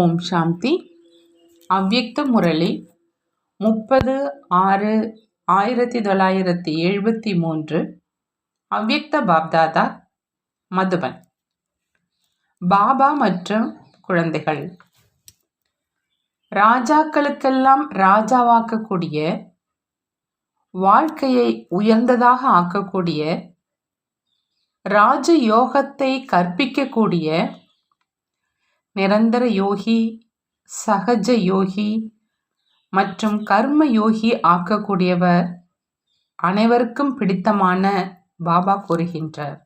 ஓம் சாந்தி. அவ்யக்த முரளி முப்பது ஆறு ஆயிரத்தி தொள்ளாயிரத்தி எழுபத்தி மூன்று அவ்யக்த பாப்தாதா மதுபன். பாபா மற்றும் குழந்தைகள். ராஜாக்களுக்கெல்லாம் ராஜாவாக்கக்கூடிய வாழ்க்கையை உயர்ந்ததாக ஆக்கக்கூடிய ராஜ யோகத்தை கற்பிக்கக்கூடிய நிரந்தர யோகி சகஜ யோகி மற்றும் கர்ம யோகி ஆக்கக்கூடியவர் அனைவருக்கும் பிடித்தமான பாபா கூறுகின்றார்.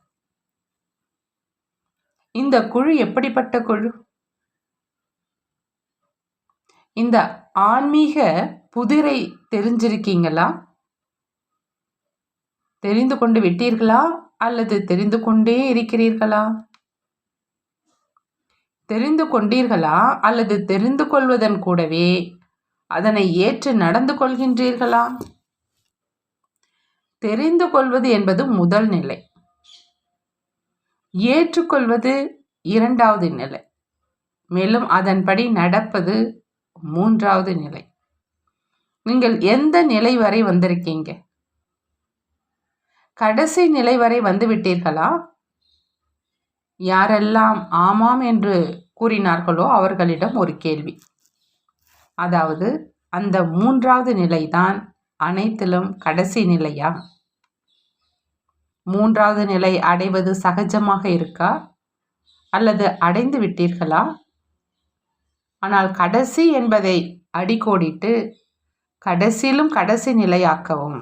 இந்த குழு எப்படிப்பட்ட குழு? இந்த ஆன்மீக புதிரை தெரிஞ்சிருக்கீங்களா? தெரிந்து கொண்டு விட்டீர்களா அல்லது தெரிந்து கொண்டே இருக்கிறீர்களா? தெரிந்து கொண்டீர்களா அல்லது தெரிந்து கொள்வதன் கூடவே அதனை ஏற்று நடந்து கொள்கின்றீர்களா? தெரிந்து கொள்வது என்பது முதல் நிலை. ஏற்றுக்கொள்வது இரண்டாவது நிலை. மேலும் அதன்படி நடப்பது மூன்றாவது நிலை. நீங்கள் எந்த நிலை வரை வந்திருக்கீங்க? கடைசி நிலை வரை வந்து விட்டீர்களா? யாரெல்லாம் ஆமாம் என்று கூறினார்களோ அவர்களிடம் ஒரு கேள்வி. அதாவது அந்த மூன்றாவது நிலைதான் அனைத்திலும் கடைசி நிலையா? மூன்றாவது நிலை அடைவது சகஜமாக இருக்கா? அல்லது அடைந்து விட்டீர்களா? ஆனால் கடைசி என்பதை அடிக்கோடிட்டு கடைசியிலும் கடைசி நிலையாக்கவும்.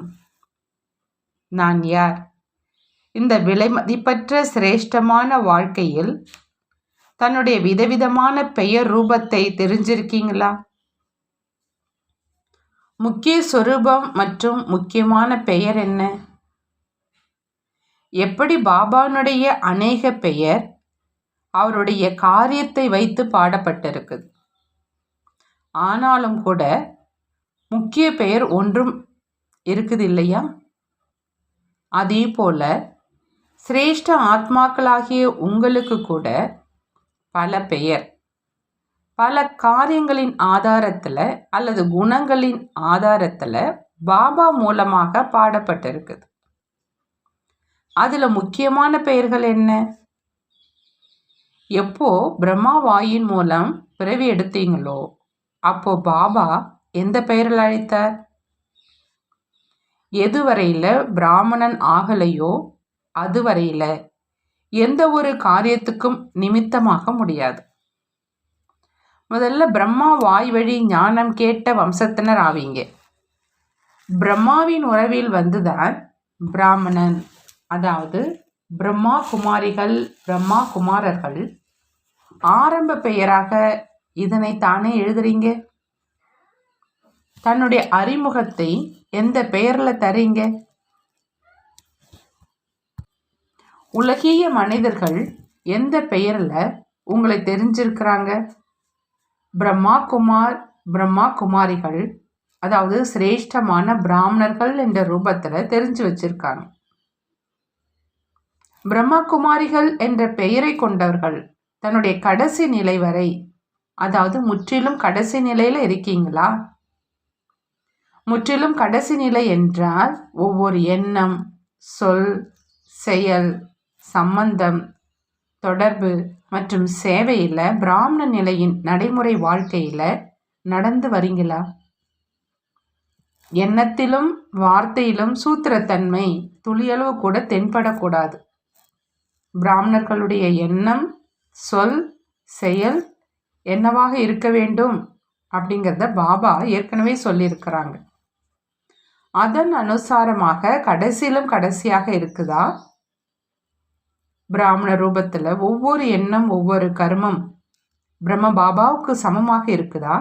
நான் யார்? இந்த விலை மதிப்பற்ற சிரேஷ்டமான வாழ்க்கையில் தன்னுடைய விதவிதமான பெயர் ரூபத்தை தெரிஞ்சிருக்கீங்களா? முக்கிய சொரூபம் மற்றும் முக்கியமான பெயர் என்ன? எப்படி பாபானுடைய அநேக பெயர் அவருடைய காரியத்தை வைத்து பாடப்பட்டிருக்குது? ஆனாலும் கூட முக்கிய பெயர் ஒன்றும் இருக்குது இல்லையா அதே போல சிரேஷ்ட ஆத்மாக்களாகிய உங்களுக்கு கூட பல பெயர். பல காரியங்களின் ஆதாரத்தில் அல்லது குணங்களின் ஆதாரத்தில் பாபா மூலமாக பாடப்பட்டிருக்குது. அதில் முக்கியமான பெயர்கள் என்ன? எப்போ பிரம்மா வாயின் மூலம் பிறவி எடுத்தீங்களோ அப்போ பாபா எந்த பெயரில் அழைத்தார்? எதுவரையில் பிராமணன் ஆகலையோ அதுவரையில் எந்த ஒரு காரியத்துக்கும் நிமித்தமாக முடியாது. முதல்ல பிரம்மா வாய் வழி ஞானம் கேட்ட வம்சத்தினர் ஆவீங்க. பிரம்மாவின் உறவில் வந்துதான் பிராமணன் அதாவது பிரம்மா குமாரிகள் பிரம்மா குமாரர்கள் ஆரம்ப பெயராக இதனை தானே எழுதுறீங்க? தன்னுடைய அறிமுகத்தை எந்த பெயரில் தரீங்க? உலகிய மனிதர்கள் எந்த பெயரில் உங்களை தெரிஞ்சிருக்கிறாங்க? பிரம்மா குமார் பிரம்மா குமாரிகள் அதாவது சிரேஷ்டமான பிராமணர்கள் என்ற ரூபத்தில் தெரிஞ்சு வச்சிருக்காங்க. பிரம்மா குமாரிகள் என்ற பெயரை கொண்டவர்கள் தன்னுடைய கடைசி நிலை வரை அதாவது முற்றிலும் கடைசி நிலையில் இருக்கீங்களா? முற்றிலும் கடைசி நிலை என்றால் ஒவ்வொரு எண்ணம் சொல் செயல் சம்பந்தம் தொடர்பு மற்றும் சேவையில் பிராமண நிலையின் நடைமுறை வாழ்க்கையில் நடந்து வரீங்களா எண்ணத்திலும் வார்த்தையிலும் சூத்திரத்தன்மை துளியளவு கூட தென்படக்கூடாது. பிராமணர்களுடைய எண்ணம் சொல் செயல் என்னவாக இருக்க வேண்டும் அப்படிங்கிறத பாபா ஏற்கனவே சொல்லியிருக்கிறாங்க. அதன் அனுசாரமாக கடைசியிலும் கடைசியாக இருக்குதா? பிராமண ரூபத்தில் ஒவ்வொரு எண்ணம் ஒவ்வொரு கர்மம் பிரம்ம பாபாவுக்கு சமமாக இருக்குதா?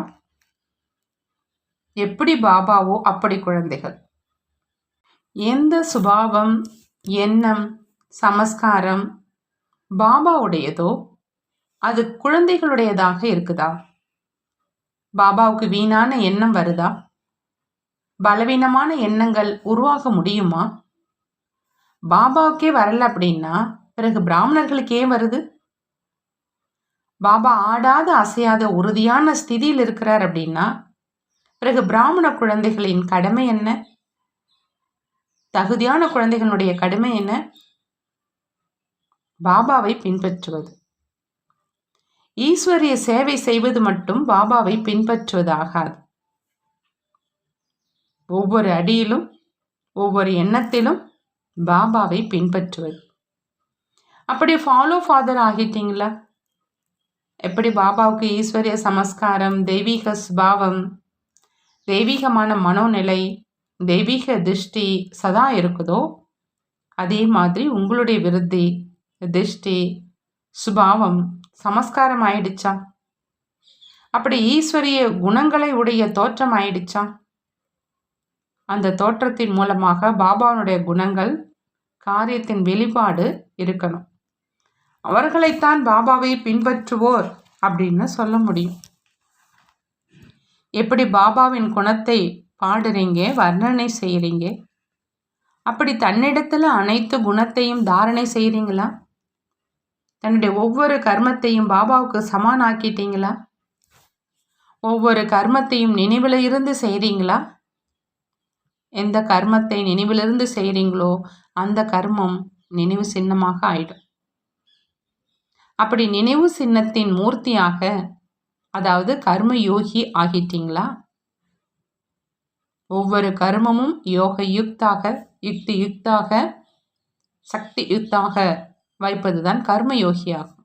எப்படி பாபாவோ அப்படி குழந்தைகள். எந்த சுபாவம் எண்ணம் சமஸ்காரம் பாபாவுடையதோ அது குழந்தைகளுடையதாக இருக்குதா? பாபாவுக்கு வீணான எண்ணம் வருதா? பலவீனமான எண்ணங்கள் உருவாக முடியுமா? பாபாவுக்கே வரல அப்படின்னா பிறகு பிராமணர்களுக்கு ஏன் வருது. பாபா ஆடாத அசையாத உறுதியான ஸ்திதியில் இருக்கிறார் அப்படின்னா பிறகு பிராமண குழந்தைகளின் கடமை என்ன? தகுதியான குழந்தைகளுடைய கடமை என்ன? பாபாவை பின்பற்றுவது. ஈஸ்வரிய சேவை செய்வது மட்டும் பாபாவை பின்பற்றுவதாகாது. ஒவ்வொரு அடியிலும் ஒவ்வொரு எண்ணத்திலும் பாபாவை பின்பற்றுவது. அப்படி ஃபாலோ ஃபாதர் ஆகிட்டீங்களா? எப்படி பாபாவுக்கு ஈஸ்வரிய சமஸ்காரம் தெய்வீக சுபாவம் தெய்வீகமான மனோநிலை தெய்வீக திருஷ்டி சதா இருக்குதோ? அதே மாதிரி உங்களுடைய விருத்தி திருஷ்டி சுபாவம் சமஸ்காரம் ஆயிடுச்சா? அப்படி ஈஸ்வரிய குணங்களை உடைய தோற்றம் ஆயிடுச்சா? அந்த தோற்றத்தின் மூலமாக பாபாவுடைய குணங்கள் காரியத்தின் வெளிப்பாடு இருக்கணும். அவர்களைத்தான் பாபாவை பின்பற்றுவோர் அப்படின்னு சொல்ல முடியும். எப்படி பாபாவின் குணத்தை பாடுறீங்க வர்ணனை செய்கிறீங்க அப்படி தன்னிடத்தில் அனைத்து குணத்தையும் தாரணை செய்கிறீங்களா தன்னுடைய ஒவ்வொரு கர்மத்தையும் பாபாவுக்கு சமானாக்கிட்டீங்களா? ஒவ்வொரு கர்மத்தையும் நினைவில் இருந்து செய்கிறீங்களா எந்த கர்மத்தை நினைவிலிருந்து செய்கிறீங்களோ அந்த கர்மம் நினைவு சின்னமாக ஆயிடும். அப்படி நினைவு சின்னத்தின் மூர்த்தியாக அதாவது கர்ம யோகி ஆகிட்டீங்களா? ஒவ்வொரு கர்மமும் யோக யுக்தாக யுக்தி யுக்தாக சக்தி யுக்தாக வைப்பதுதான் கர்ம யோகியாகும்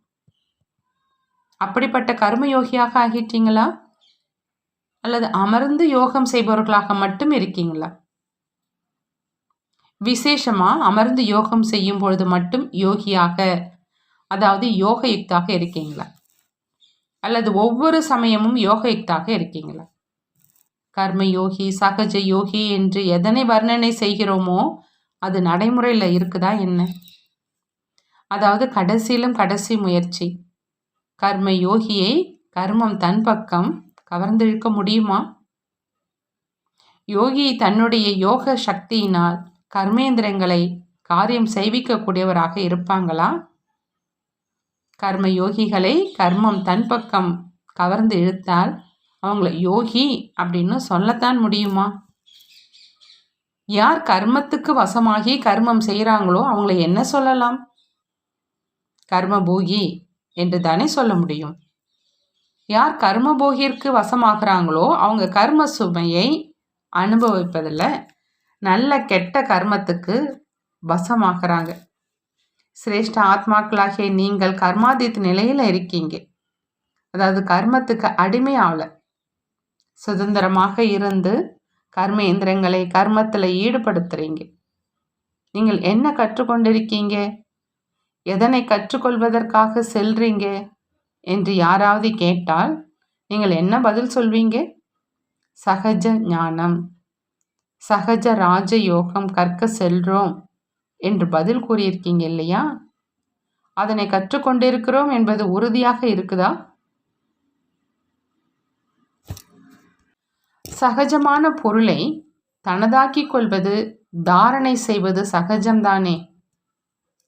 அப்படிப்பட்ட கர்ம யோகியாக ஆகிட்டீங்களா? அல்லது அமர்ந்து யோகம் செய்பவர்களாக மட்டும் இருக்கீங்களா? விசேஷமா அமர்ந்து யோகம் செய்யும் பொழுது மட்டும் யோகியாக அதாவது யோக யுக்தாக இருக்கீங்களா? அல்லது ஒவ்வொரு சமயமும் யோக யுக்தாக இருக்கீங்களா? கர்ம யோகி சகஜ யோகி என்று எதனை வர்ணனை செய்கிறோமோ அது நடைமுறையில் இருக்குதா என்ன? அதாவது கடைசியிலும் கடைசி முயற்சி. கர்ம யோகியை கர்மம் தன் பக்கம் கவர்ந்திழுக்க முடியுமா? யோகி தன்னுடைய யோக சக்தியினால் கர்மேந்திரங்களை காரியம் செய்விக்கக்கூடியவராக இருப்பாங்களா? கர்ம யோகிகளை கர்மம் தன் பக்கம் கவர்ந்து இழுத்தால் அவங்கள யோகி அப்படின்னு சொல்லத்தான் முடியுமா? யார் கர்மத்துக்கு வசமாகி கர்மம் செய்கிறாங்களோ அவங்கள என்ன சொல்லலாம்? கர்மபோகி என்று தானே சொல்ல முடியும். யார் கர்மபோகிற்கு வசமாகிறாங்களோ அவங்க கர்ம சுமையை அனுபவிப்பதில் நல்ல கெட்ட கர்மத்துக்கு வசமாகறாங்க. சிரேஷ்ட ஆத்மாக்களாகிய நீங்கள் கர்மாதித்த நிலையில் இருக்கீங்க. அதாவது கர்மத்துக்கு அடிமை ஆகல சுதந்திரமாக இருந்து கர்ம இயந்திரங்களை கர்மத்தில் ஈடுபடுத்துறீங்க. நீங்கள் என்ன கற்றுக்கொண்டிருக்கீங்க? எதனை கற்றுக்கொள்வதற்காக செல்றீங்க? என்று யாராவது கேட்டால் நீங்கள் என்ன பதில் சொல்வீங்க? சகஜ ஞானம். சகஜ ராஜயோகம் கற்க செல்றோம். என்று பதில் கூறியிருக்கீங்க இல்லையா? அதனை கற்றுக்கொண்டிருக்கிறோம் என்பது உறுதியாக இருக்குதா? சகஜமான பொருளை தனதாக்கிக் கொள்வது தாரணை செய்வது சகஜம்தானே?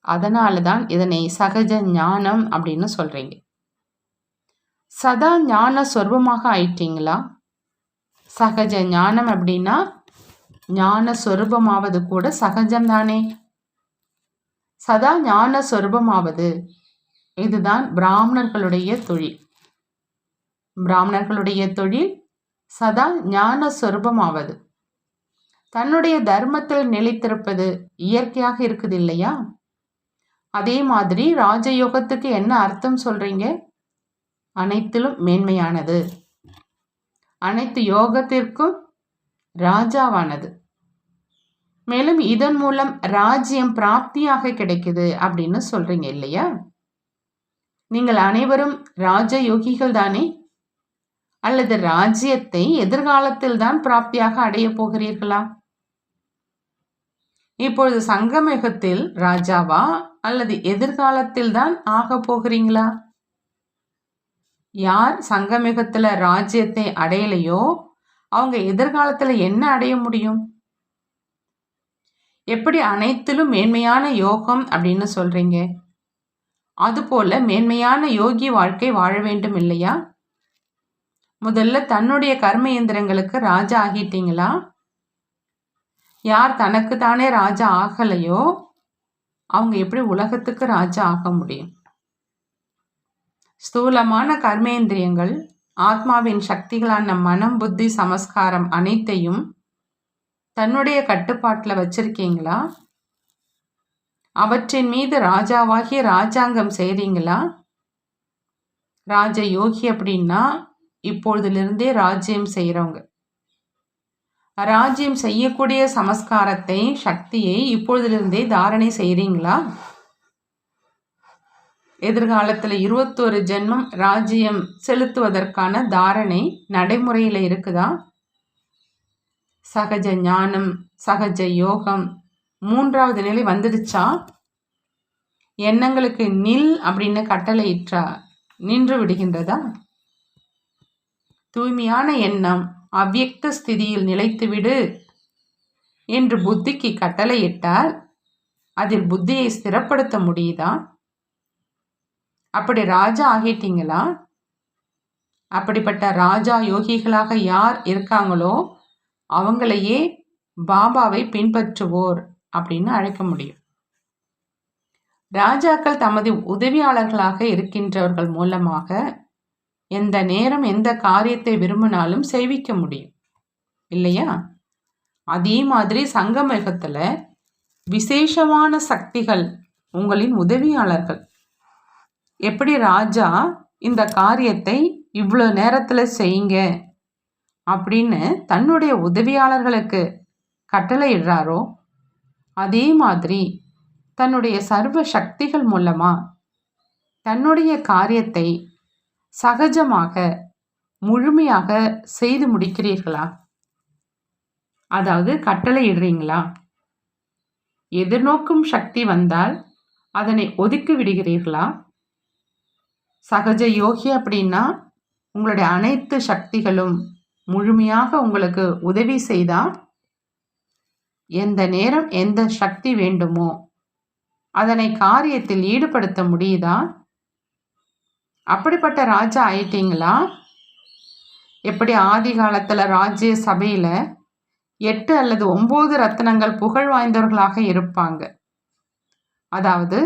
அதனால தான் இதனை சகஜ ஞானம் அப்படின்னு சொல்றீங்க. சதா ஞான சொருபமாக ஆயிட்டீங்களா? சகஜ ஞானம் அப்படின்னா ஞான சொரூபமாவது கூட சகஜம்தானே? சதா ஞான சொரூபமாவது. இதுதான் பிராமணர்களுடைய தொழில். பிராமணர்களுடைய தொழில் சதா ஞான சொரூபமாவது. தன்னுடைய தர்மத்தில் நிலைத்திருப்பது இயற்கையாக இருக்குது இல்லையா? அதே மாதிரி ராஜயோகத்துக்கு என்ன அர்த்தம் சொல்றீங்க? அனைத்திலும் மேன்மையானது. அனைத்து யோகத்திற்கும் ராஜாவானது. மேலும் இதன் மூலம் ராஜ்யம் பிராப்தியாக கிடைக்குது அப்படின்னு சொல்றீங்க இல்லையா? நீங்கள் அனைவரும் ராஜ யோகிகள் தானே? அல்லது ராஜ்யத்தை எதிர்காலத்தில் தான் பிராப்தியாக அடைய போகிறீர்களா? இப்பொழுது சங்கமயுகத்தில் ராஜாவா? அல்லது எதிர்காலத்தில் தான் ஆக போகிறீங்களா? யார் சங்கமிகத்துல ராஜ்யத்தை அடையலையோ அவங்க எதிர்காலத்துல என்ன அடைய முடியும்? எப்படி அனைத்திலும் மேன்மையான யோகம் அப்படின்னு சொல்றீங்க? அதுபோல மேன்மையான யோகி வாழ்க்கை வாழ வேண்டும் இல்லையா? முதல்ல தன்னுடைய கர்ம இயந்திரங்களுக்கு ராஜா ஆகிட்டீங்களா? யார் தனக்கு தானே ராஜா ஆகலையோ அவங்க எப்படி உலகத்துக்கு ராஜா ஆக முடியும்? ஸ்தூலமான கர்மேந்திரியங்கள் ஆத்மாவின் சக்திகளான மனம் புத்தி சமஸ்காரம் அனைத்தையும் தன்னுடைய கட்டுப்பாட்டில் வச்சிருக்கீங்களா? அவற்றின் மீது ராஜாவாகிய ராஜாங்கம் செய்கிறீங்களா ராஜ யோகி அப்படின்னா இப்பொழுதிலிருந்தே ராஜ்யம் செய்கிறவங்க ராஜ்யம் செய்யக்கூடிய சமஸ்காரத்தை சக்தியை இப்பொழுதிலிருந்தே தாரணை செய்கிறீங்களா எதிர்காலத்தில் இருபத்தொரு ஜென்மம் ராஜ்யம் செலுத்துவதற்கான தாரணை நடைமுறையில் இருக்குதா? சகஜ ஞானம் சகஜ யோகம். மூன்றாவது நிலை வந்துடுச்சா? எண்ணங்களுக்கு நில் அப்படின்னு கட்டளையிற்றா நின்று விடுகின்றதா? தூய்மையான எண்ணம் அவ்வியக்த ஸ்திதியில் நிலைத்துவிடு என்று புத்திக்கு கட்டளையிட்டால் அதில் புத்தியை ஸ்திரப்படுத்த முடியுதா? அப்படி ராஜா ஆகிட்டீங்களா? அப்படிப்பட்ட ராஜா யோகிகளாக யார் இருக்காங்களோ அவங்களையே பாபாவை பின்பற்றுவோர் அப்படின்னு அழைக்க முடியும். ராஜாக்கள் தமது உதவியாளர்களாக இருக்கின்றவர்கள் மூலமாக எந்த நேரம் எந்த காரியத்தை விரும்பினாலும் செய்விக்க முடியும். இல்லையா? அதே மாதிரி சங்கமேகத்தில் விசேஷமான சக்திகள் உங்களின் உதவியாளர்கள். எப்படி ராஜா இந்த காரியத்தை இவ்வளோ நேரத்தில் செய்யுங்க? அப்படின்னு தன்னுடைய உதவியாளர்களுக்கு கட்டளையிடுறாரோ அதே மாதிரி தன்னுடைய சர்வ சக்திகள் மூலமாக தன்னுடைய காரியத்தை சகஜமாக முழுமையாக செய்து முடிக்கிறீர்களா? அதாவது கட்டளையிடுறீங்களா? எதிர்நோக்கும் சக்தி வந்தால் அதனை ஒதுக்கி விடுகிறீர்களா? சகஜ யோகி அப்படின்னா உங்களுடைய அனைத்து சக்திகளும் முழுமையாக உங்களுக்கு உதவி செய்தால் எந்த நேரம் எந்த சக்தி வேண்டுமோ அதனை காரியத்தில் ஈடுபடுத்த முடியுதா? அப்படிப்பட்ட ராஜா ஆயிட்டீங்களா? எப்படி ஆதி காலத்தில் ராஜ்ய சபையில் எட்டு அல்லது ஒம்பது ரத்னங்கள் புகழ் வாய்ந்தவர்களாக இருப்பாங்க. அதாவது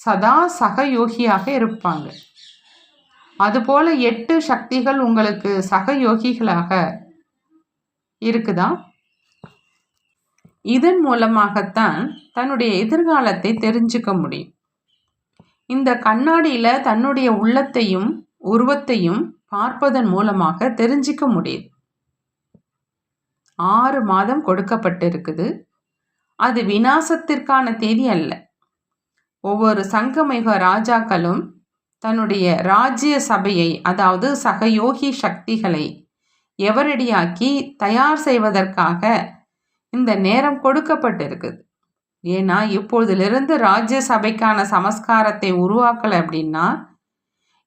சதா சகயோகியாக இருப்பாங்க. அதுபோல எட்டு சக்திகள் உங்களுக்கு சகயோகிகளாக இருக்குதா? இதன் மூலமாகத்தான் தன்னுடைய எதிர்காலத்தை தெரிஞ்சுக்க முடியும். இந்த கண்ணாடியில் தன்னுடைய உள்ளத்தையும் உருவத்தையும் பார்ப்பதன் மூலமாக தெரிஞ்சிக்க முடியுது. ஆறு மாதம் கொடுக்கப்பட்டிருக்குது. அது வினாசத்திற்கான தேதி அல்ல. ஒவ்வொரு சங்கமிக ராஜாக்களும் தன்னுடைய ராஜ்ய சபையை அதாவது சகயோகி சக்திகளை எவரடியாக்கி தயார் செய்வதற்காக இந்த நேரம் கொடுக்கப்பட்டிருக்குது. ஏன்னா இப்பொழுதிலிருந்து ராஜ்ய சபைக்கான சமஸ்காரத்தை உருவாக்கலை அப்படின்னா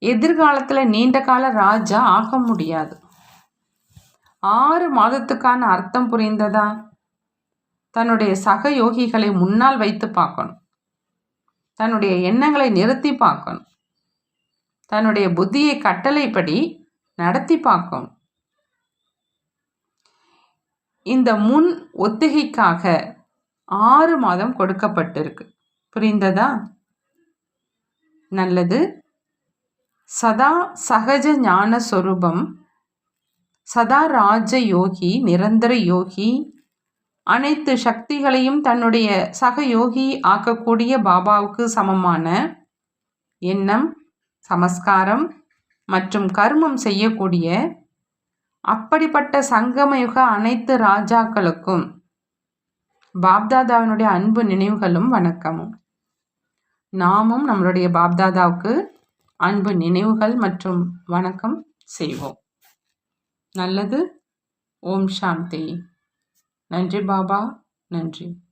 எதிர்காலத்தில் நீண்ட கால ராஜா ஆக முடியாது. ஆறு மாதத்துக்கான அர்த்தம் புரிந்ததா? தன்னுடைய சக யோகிகளை முன்னால் வைத்து பார்க்கணும். தன்னுடைய எண்ணங்களை நிறுத்தி பார்க்கணும். தன்னுடைய புத்தியை கட்டளைப்படி நடத்தி பார்க்கும். இந்த முன் ஒத்திகைக்காக ஆறு மாதம் கொடுக்கப்பட்டிருக்கு. புரிந்ததா? நல்லது. சதா சகஜ ஞான சொரூபம். சதா ராஜ யோகி நிரந்தர யோகி. அனைத்து சக்திகளையும் தன்னுடைய சக யோகி ஆக்கக்கூடிய பாபாவுக்கு சமமான எண்ணம். சமஸ்காரம் மற்றும் கர்மம் செய்யக்கூடிய அப்படிப்பட்ட சங்கமயுக அனைத்து ராஜாக்களுக்கும் பாப்தாதாவினுடைய அன்பு நினைவுகளும் வணக்கமும். நாமும் நம்மளுடைய பாப்தாதாவுக்கு அன்பு நினைவுகள் மற்றும் வணக்கம் செய்வோம். நல்லது. ஓம் சாந்தி. நன்றி பாபா. நன்றி.